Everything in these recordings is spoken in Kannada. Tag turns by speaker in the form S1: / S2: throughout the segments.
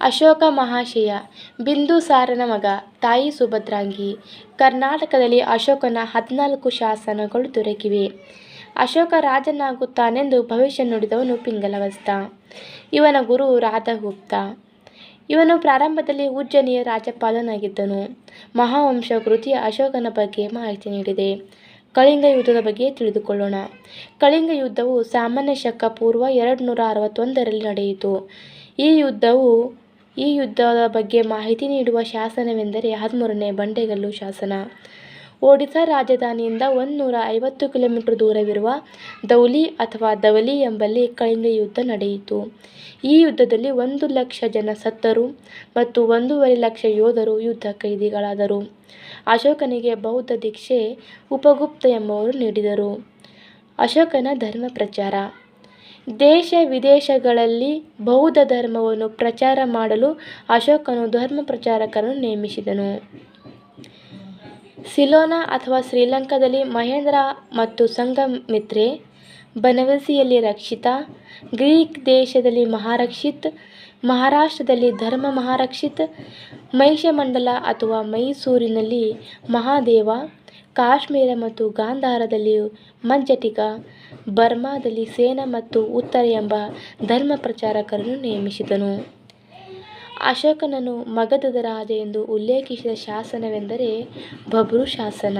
S1: ಅಶೋಕ ಮಹಾಶಯ ಬಿಂದುಸಾರನ ಮಗ, ತಾಯಿ ಸುಭದ್ರಾಂಗಿ. ಕರ್ನಾಟಕದಲ್ಲಿ ಅಶೋಕನ ಹದಿನಾಲ್ಕು ಶಾಸನಗಳು ದೊರಕಿವೆ. ಅಶೋಕ ರಾಜನಾಗುತ್ತಾನೆಂದು ಭವಿಷ್ಯ ನುಡಿದವನು ಪಿಂಗಲವಸ್ತ. ಇವನ ಗುರು ರಾಧಗುಪ್ತ. ಇವನು ಪ್ರಾರಂಭದಲ್ಲಿ ಉಜ್ಜನಿಯ ರಾಜ್ಯಪಾಲನಾಗಿದ್ದನು ಮಹಾವಂಶ ಕೃತಿಯ ಅಶೋಕನ ಬಗ್ಗೆ ಮಾಹಿತಿ ನೀಡಿದೆ. ಕಳಿಂಗ ಯುದ್ಧದ ಬಗ್ಗೆ ತಿಳಿದುಕೊಳ್ಳೋಣ. ಕಳಿಂಗ ಯುದ್ಧವು ಸಾಮಾನ್ಯ ಶಕ ಪೂರ್ವ ಎರಡು ನೂರ ಅರವತ್ತೊಂದರಲ್ಲಿ ನಡೆಯಿತು. ಈ ಯುದ್ಧವು ಈ ಯುದ್ಧದ ಬಗ್ಗೆ ಮಾಹಿತಿ ನೀಡುವ ಶಾಸನವೆಂದರೆ ಹದಿಮೂರನೇ ಬಂಡೆಗಲ್ಲು ಶಾಸನ. ಒಡಿಶಾ ರಾಜಧಾನಿಯಿಂದ ಒಂದುನೂರ ಐವತ್ತು ಕಿಲೋಮೀಟರ್ ದೂರವಿರುವ ದೌಲಿ ಅಥವಾ ಧವಲಿ ಎಂಬಲ್ಲಿ ಕಳಿಂಗ ಯುದ್ಧ ನಡೆಯಿತು. ಈ ಯುದ್ಧದಲ್ಲಿ ಒಂದು ಲಕ್ಷ ಜನ ಸತ್ತರು ಮತ್ತು ಒಂದೂವರೆ ಲಕ್ಷ ಯೋಧರು ಯುದ್ಧ ಕೈದಿಗಳಾದರು. ಅಶೋಕನಿಗೆ ಬೌದ್ಧ ದೀಕ್ಷೆ, ಉಪಗುಪ್ತ ಎಂಬುವರು ನೀಡಿದರು. ಅಶೋಕನ ಧರ್ಮ ಪ್ರಚಾರ. ದೇಶ ವಿದೇಶಗಳಲ್ಲಿ ಬೌದ್ಧ ಧರ್ಮವನ್ನು ಪ್ರಚಾರ ಮಾಡಲು ಅಶೋಕನು ಧರ್ಮ ಪ್ರಚಾರಕರನ್ನು ನೇಮಿಸಿದನು. ಸಿಲೋನಾ ಅಥವಾ ಶ್ರೀಲಂಕಾದಲ್ಲಿ ಮಹೇಂದ್ರ ಮತ್ತು ಸಂಘಮಿತ್ರೆ, ಬನವಸಿಯಲ್ಲಿ ರಕ್ಷಿತ, ಗ್ರೀಕ್ ದೇಶದಲ್ಲಿ ಮಹಾರಕ್ಷಿತ್, ಮಹಾರಾಷ್ಟ್ರದಲ್ಲಿ ಧರ್ಮ ಮಹಾರಕ್ಷಿತ್ ಮಹಿಷಮಂಡಲ ಅಥವಾ ಮೈಸೂರಿನಲ್ಲಿ ಮಹಾದೇವ ಕಾಶ್ಮೀರ ಮತ್ತು ಗಾಂಧಾರದಲ್ಲಿ ಮಂಜಟಿಕ, ಬರ್ಮಾದಲ್ಲಿ ಸೇನ ಮತ್ತು ಉತ್ತರ ಎಂಬ ಧರ್ಮ ಪ್ರಚಾರಕರನ್ನು ನೇಮಿಸಿದನು. ಅಶೋಕನನ್ನು ಮಗಧದ ರಾಜ ಎಂದು ಉಲ್ಲೇಖಿಸಿದ ಶಾಸನವೆಂದರೆ ಬಬ್ರು ಶಾಸನ.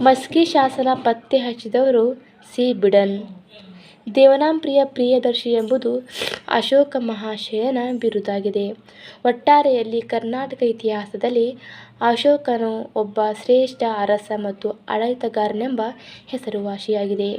S1: ಮಸ್ಕಿ ಶಾಸನ ಪತ್ತೆ ಹಚ್ಚಿದವರು ಸಿ. ಬಿಡನ್. ದೇವನಾಂಪ್ರಿಯ ಪ್ರಿಯದರ್ಶಿ ಎಂಬುದು ಅಶೋಕ ಮಹಾಶಯನ ಬಿರುದಾಗಿದೆ. ಒಟ್ಟಾರೆಯಲ್ಲಿ ಕರ್ನಾಟಕ ಇತಿಹಾಸದಲ್ಲಿ ಅಶೋಕನು ಒಬ್ಬ ಶ್ರೇಷ್ಠ ಅರಸ ಮತ್ತು ಆಡಳಿತಗಾರನೆಂಬ ಹೆಸರುವಾಸಿಯಾಗಿದೆ.